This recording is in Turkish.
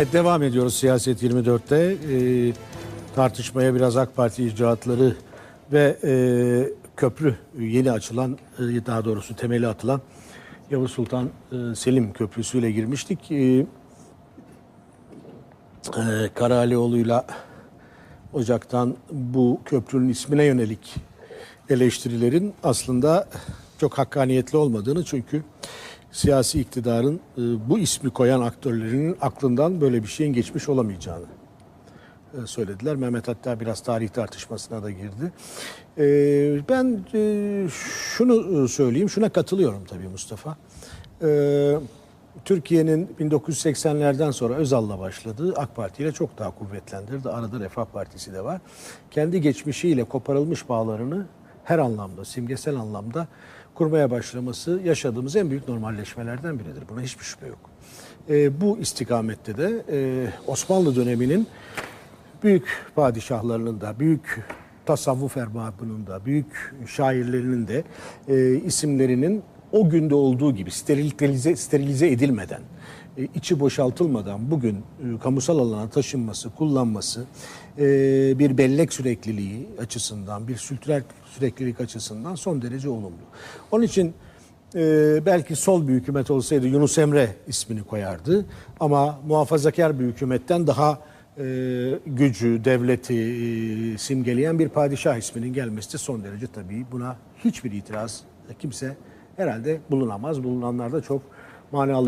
Devam ediyoruz Siyaset 24'te. Ee, tartışmaya biraz AK Parti icraatları ve e, köprü yeni açılan, e, daha doğrusu temeli atılan Yavuz Sultan e, Selim Köprüsü ile girmiştik. Ee, e, Karahalioğlu'yla Ocak'tan bu köprünün ismine yönelik eleştirilerin aslında çok hakkaniyetli olmadığını çünkü siyasi iktidarın e, bu ismi koyan aktörlerinin aklından böyle bir şeyin geçmiş olamayacağını e, söylediler. Mehmet hatta biraz tarih tartışmasına da girdi. E, Ben e, şunu e, söyleyeyim, şuna katılıyorum tabii Mustafa. E, Türkiye'nin 1980'lerden sonra Özal'la başladığı AK Parti ile çok daha kuvvetlendirdi. Arada Refah Partisi de var. Kendi geçmişiyle koparılmış bağlarını her anlamda, simgesel anlamda kurmaya başlaması yaşadığımız en büyük normalleşmelerden biridir. Buna hiçbir şüphe yok. E, bu istikamette de e, Osmanlı döneminin büyük padişahlarının da, büyük tasavvuf erbabının da, büyük şairlerinin de e, isimlerinin o günde olduğu gibi sterilize, sterilize edilmeden, e, içi boşaltılmadan bugün e, kamusal alana taşınması, kullanması e, bir bellek sürekliliği açısından, bir kültürel süreklilik açısından son derece olumlu. Onun için belki sol bir hükümet olsaydı Yunus Emre ismini koyardı. Ama muhafazakar bir hükümetten daha e, gücü, devleti e, simgeleyen bir padişah isminin gelmesi de son derece tabii. Buna hiçbir itiraz kimse herhalde bulunamaz. Bulunanlar da çok manalı.